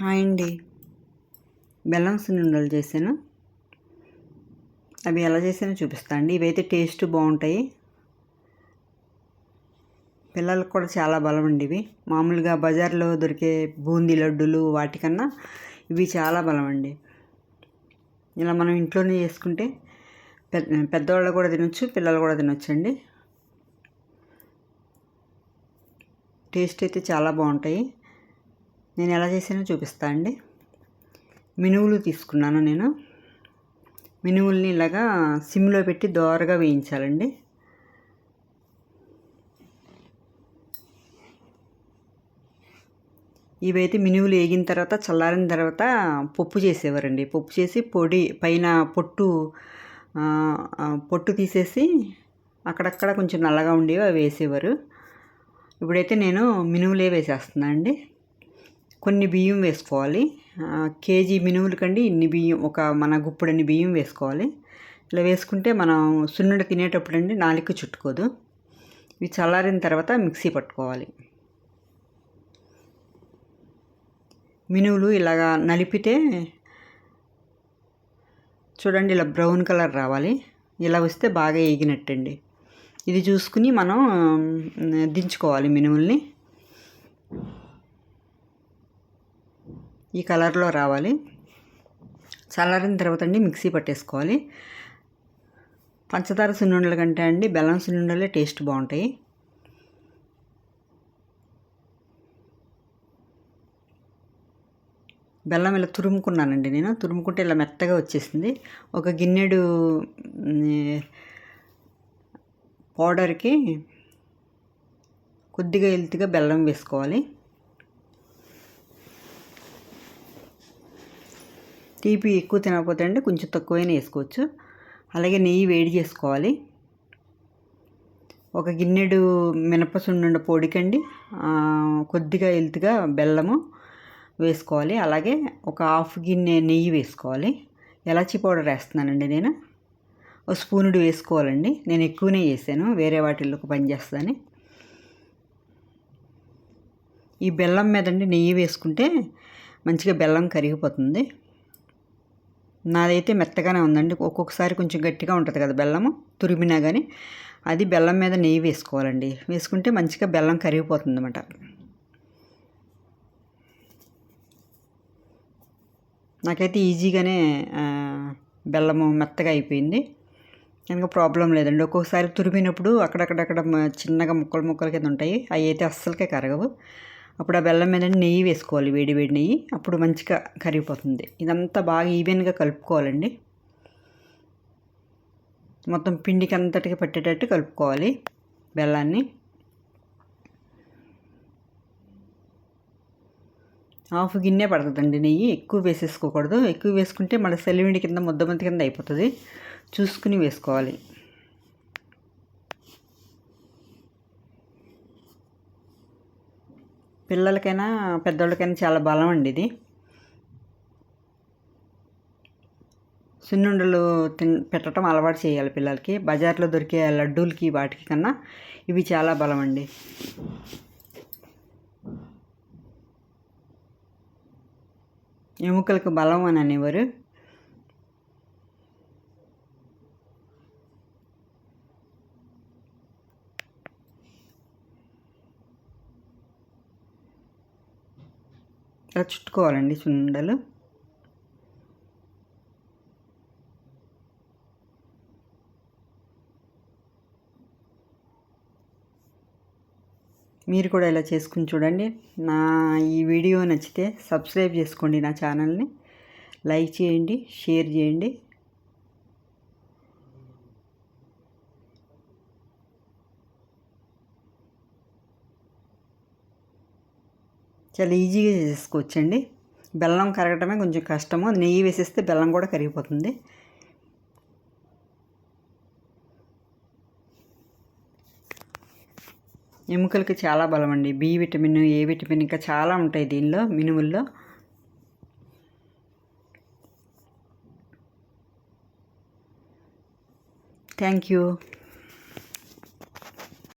Hi అండి. బెల్లం సున్నుండలు చేశాను. అవి ఎలా చేసానో చూపిస్తా అండి. ఇవైతే టేస్ట్ బాగుంటాయి. పిల్లలకు కూడా చాలా బలం అండి ఇవి. మామూలుగా బజార్లో దొరికే బూందీ లడ్డూలు వాటికన్నా ఇవి చాలా బలం అండి. ఇలా మనం ఇంట్లోనే చేసుకుంటే పెద్ద పెద్దవాళ్ళు కూడా తినొచ్చు పిల్లలు కూడా తినొచ్చు అండి టేస్ట్ అయితే చాలా బాగుంటాయి. నేను ఎలా చేసానో చూపిస్తా అండి. మినువులు తీసుకున్నాను నేను. మినువుల్ని ఇలాగా సిమ్లో పెట్టి దోరగా వేయించాలండి. ఇవైతే మినువులు వేగిన తర్వాత చల్లారిన తర్వాత పప్పు చేసేవారండి. పప్పు చేసి పొడి పైన పొట్టు పొట్టు తీసేసి అక్కడక్కడ కొంచెం నల్లగా ఉండేవి అవి వేసేవారు. ఇప్పుడైతే నేను మినువులే వేసేస్తున్నాను అండి కొన్ని బియ్యం వేసుకోవాలి. కేజీ మినుములు కండి ఇన్ని బియ్యం ఒక మన గుప్పుడన్ని బియ్యం వేసుకోవాలి. ఇలా వేసుకుంటే మనం సున్నుండ తినేటప్పుడు అండి నాలుగు చుట్టుకోదు. ఇవి చల్లారిన తర్వాత మిక్సీ పట్టుకోవాలి. మినువులు ఇలాగా నలిపితే చూడండి ఇలా బ్రౌన్ కలర్ రావాలి. ఇలా వస్తే బాగా ఎగినట్టండి ఇది చూసుకుని మనం దించుకోవాలి మినుముల్ని. ఈ కలర్లో రావాలి. చల్లారిన తర్వాత అండి మిక్సీ పట్టేసుకోవాలి. పంచదార సున్నుండల కంటే అండి బెల్లం సున్నుండలే టేస్ట్ బాగుంటాయి. బెల్లం ఇలా తురుముకున్నానండి నేను. తురుముకుంటే ఇలా మెత్తగా వచ్చేసింది. ఒక గిన్నెడు పౌడర్కి కొద్దిగా ఎల్తిగా బెల్లం వేసుకోవాలి. తీపి ఎక్కువ తినకపోతే అంటే కొంచెం తక్కువైనా వేసుకోవచ్చు. అలాగే నెయ్యి వేడి చేసుకోవాలి. ఒక గిన్నెడు మినపసుండు పొడికండి కొద్దిగా హెల్త్గా బెల్లము వేసుకోవాలి. అలాగే ఒక హాఫ్ గిన్నె నెయ్యి వేసుకోవాలి. ఎలాచి పౌడర్ వేస్తున్నానండి నేను. ఒక స్పూనుడు వేసుకోవాలండి. నేను ఎక్కువనే వేసాను వేరే వాటిల్లోకి పనిచేస్తుందని. ఈ బెల్లం మీదండి నెయ్యి వేసుకుంటే మంచిగా బెల్లం కరిగిపోతుంది. నాదైతే మెత్తగానే ఉందండి. ఒక్కొక్కసారి కొంచెం గట్టిగా ఉంటుంది కదా బెల్లము తురిమినా కానీ అది బెల్లం మీద నెయ్యి వేసుకోవాలండి. వేసుకుంటే మంచిగా బెల్లం కరిగిపోతుంది అన్నమాట నాకైతే ఈజీగానే బెల్లము మెత్తగా అయిపోయింది. కనుక ప్రాబ్లం లేదండి. ఒక్కొక్కసారి తురిమినప్పుడు అక్కడక్కడక్కడ చిన్నగా ముక్కలు ముక్కలు కింద ఉంటాయి. అవి అయితే అస్సలకే కరగవు. అప్పుడు ఆ బెల్లం మీద నెయ్యి వేసుకోవాలి వేడి వేడి నెయ్యి. అప్పుడు మంచిగా కరిగిపోతుంది. ఇదంతా బాగా ఈవెన్గా కలుపుకోవాలండి. మొత్తం పిండికి అంతటికి పట్టేటట్టు కలుపుకోవాలి బెల్లాన్ని. హాఫ్ గిన్నె పడుతుందండి నెయ్యి. ఎక్కువ వేసేసుకోకూడదు. ఎక్కువ వేసుకుంటే మన సెలివిండి కింద ముద్దమంతి కింద అయిపోతుంది. చూసుకుని వేసుకోవాలి. పిల్లలకైనా పెద్దోళ్ళకైనా చాలా బలం అండి ఇది. సున్నుండలు తిన్ పెట్టడం అలవాటు చేయాలి పిల్లలకి. బజార్లో దొరికే లడ్డూలకి వాటికి కన్నా ఇవి చాలా బలం అండి. ఎముకలకు బలం అని అనేవారు. ఇలా చుట్టుకోవాలండి సుండలు మీరు కూడా ఇలా చేసుకుని చూడండి. నా ఈ వీడియో నచ్చితే సబ్స్క్రైబ్ చేసుకోండి నా ఛానల్ని. లైక్ చేయండి షేర్ చేయండి. చాలా ఈజీగా చేసుకోవచ్చండి. బెల్లం కరగటమే కొంచెం కష్టము. నెయ్యి వేసేస్తే బెల్లం కూడా కరిగిపోతుంది. ఎముకలకి చాలా బలం అండి బి విటమిన్ ఏ విటమిన్ ఇంకా చాలా ఉంటాయి దీనిలో మినుముల్లో. Thank you.